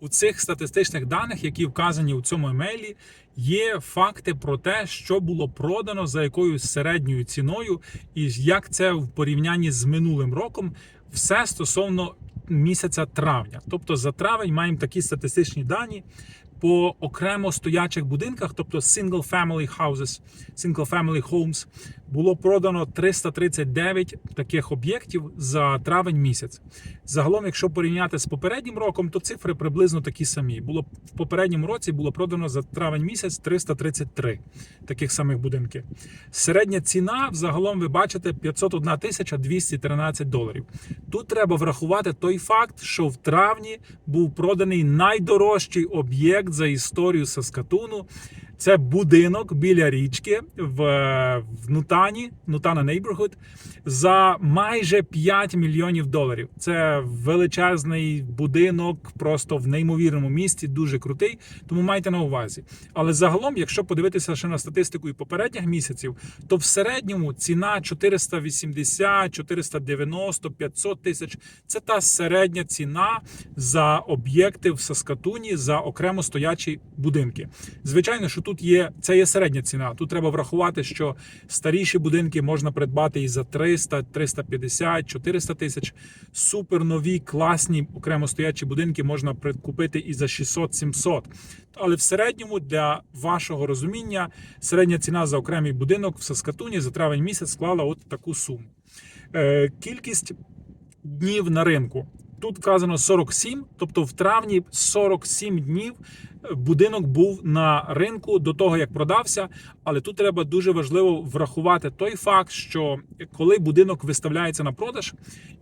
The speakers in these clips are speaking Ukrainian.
у цих статистичних даних, які вказані у цьому емейлі, є факти про те, що було продано за якоюсь середньою ціною, і як це в порівнянні з минулим роком, все стосовно місяця травня. Тобто за травень маємо такі статистичні дані. По окремо стоячих будинках, тобто single family houses, single family homes, було продано 339 таких об'єктів за травень місяць. Загалом, якщо порівняти з попереднім роком, то цифри приблизно такі самі. Було в попередньому році було продано за травень місяць 333 таких самих будинки. Середня ціна взагалом ви бачите 501 тисяча 213 доларів. Тут треба врахувати той факт, що в травні був проданий найдорожчий об'єкт за історію Саскатуну. Це будинок біля річки в, в Нутані, Нутана Neighborhood, за майже 5 мільйонів доларів. Це величезний будинок, просто в неймовірному місті, дуже крутий. Тому майте на увазі. Але загалом, якщо подивитися ще на статистику і попередніх місяців, то в середньому ціна 480, 490, 500 тисяч це та середня ціна за об'єкти в Саскатуні за окремо стоячі будинки. Звичайно, що тут є це є середня ціна. Тут треба врахувати, що старіші будинки можна придбати і за 300, 350, 400 тисяч. Супер нові, класні окремо стоячі будинки можна купити і за 600-700. Але в середньому для вашого розуміння середня ціна за окремий будинок в Саскатуні за травень місяць склала от таку суму. Е, Кількість днів на ринку. Тут вказано 47, тобто в травні 47 днів будинок був на ринку до того, як продався. Але тут треба дуже важливо врахувати той факт, що коли будинок виставляється на продаж,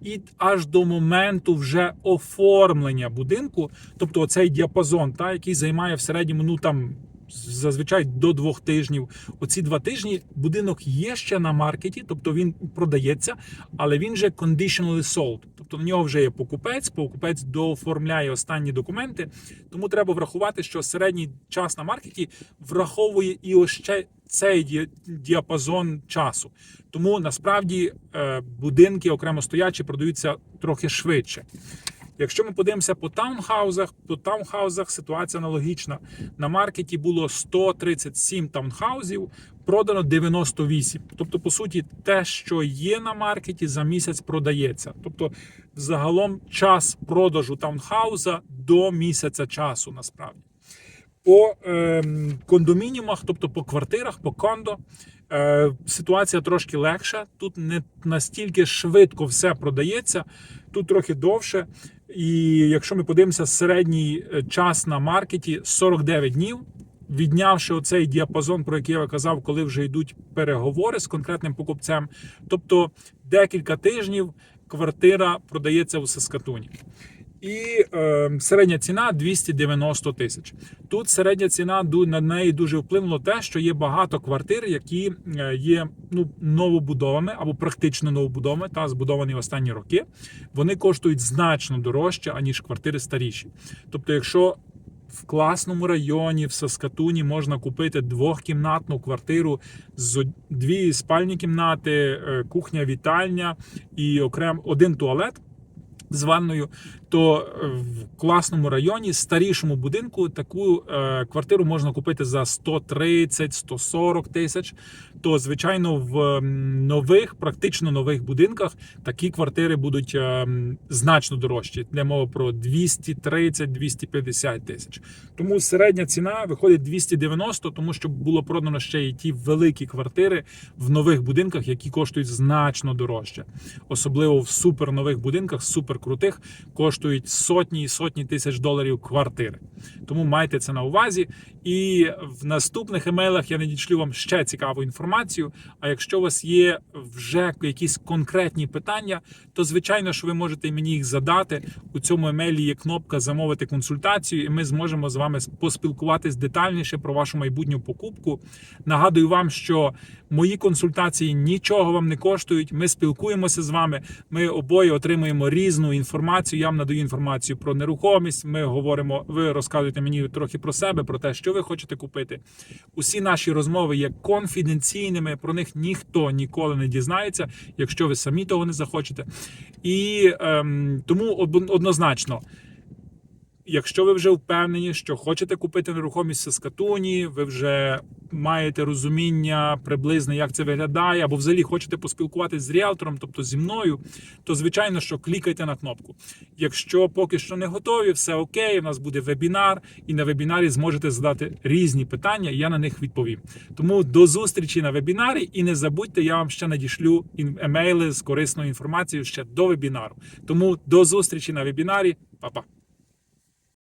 і аж до моменту вже оформлення будинку, тобто оцей діапазон, та який займає в середньому, ну там. Зазвичай до двох тижнів. Оці два тижні будинок є ще на маркеті, тобто він продається, але він вже conditionally sold. Тобто на нього вже є покупець, покупець дооформляє останні документи. Тому треба врахувати, що середній час на маркеті враховує і ось ще цей діапазон часу. Тому насправді е, будинки окремо стоячі продаються трохи швидше. Якщо ми подивимося по таунхаузах, по таунхаузах ситуація аналогічна. На маркеті було 137 таунхаузів, продано 98. Тобто, по суті, те, що є на маркеті, за місяць продається. Тобто, загалом час продажу таунхауза до місяця часу насправді. По ем, кондомініумах, тобто по квартирах, по кондо, е, ситуація трошки легша. Тут не настільки швидко все продається, тут трохи довше. І якщо ми подивимося, середній е, час на маркеті 49 днів. Віднявши оцей діапазон, про який я казав, коли вже йдуть переговори з конкретним покупцем, тобто декілька тижнів квартира продається у Саскатуні. І е, середня ціна 290 тисяч. Тут середня ціна на неї дуже вплинуло те, що є багато квартир, які е, є ну новобудовами або практично новобудовами та збудовані в останні роки. Вони коштують значно дорожче аніж квартири старіші. Тобто, якщо в класному районі в Саскатуні можна купити двохкімнатну квартиру з дві спальні кімнати, е, кухня, вітальня і окрем один туалет з ванною, то е, в класному районі, старішому будинку, таку е, квартиру можна купити за 130-140 тисяч. То, звичайно, в нових, практично нових будинках такі квартири будуть е, значно дорожчі. Йде мова про 230-250 тисяч. Тому середня ціна виходить 290, тому що було продано ще і ті великі квартири в нових будинках, які коштують значно дорожче. Особливо в супер нових будинках, супер крутих, коштують сотні і сотні тисяч доларів квартири. Тому майте це на увазі. І в наступних емейлах я надішлю вам ще цікаву інформацію. А якщо у вас є вже якісь конкретні питання, то звичайно що ви можете мені їх задати. У цьому емейлі є кнопка замовити консультацію, і ми зможемо з вами поспілкуватись детальніше про вашу майбутню покупку. Нагадую вам, що мої консультації нічого вам не коштують. Ми спілкуємося з вами. Ми обоє отримуємо різну інформацію. Я вам надаю інформацію про нерухомість. Ми говоримо, ви розказуєте мені трохи про себе, про те, що ви хочете купити. Усі наші розмови є конфіденційними. Про них ніхто ніколи не дізнається, якщо ви самі того не захочете. І ем, тому од- однозначно. Якщо ви вже впевнені, що хочете купити нерухомість Саскатуні, ви вже маєте розуміння приблизно, як це виглядає, або взагалі хочете поспілкуватися з ріелтором, тобто зі мною, то звичайно, що клікайте на кнопку. Якщо поки що не готові, все окей, у нас буде вебінар, і на вебінарі зможете задати різні питання, і я на них відповім. Тому до зустрічі на вебінарі, і не забудьте, я вам ще надішлю емейли з корисною інформацією ще до вебінару. Тому до зустрічі на вебінарі, Па-па.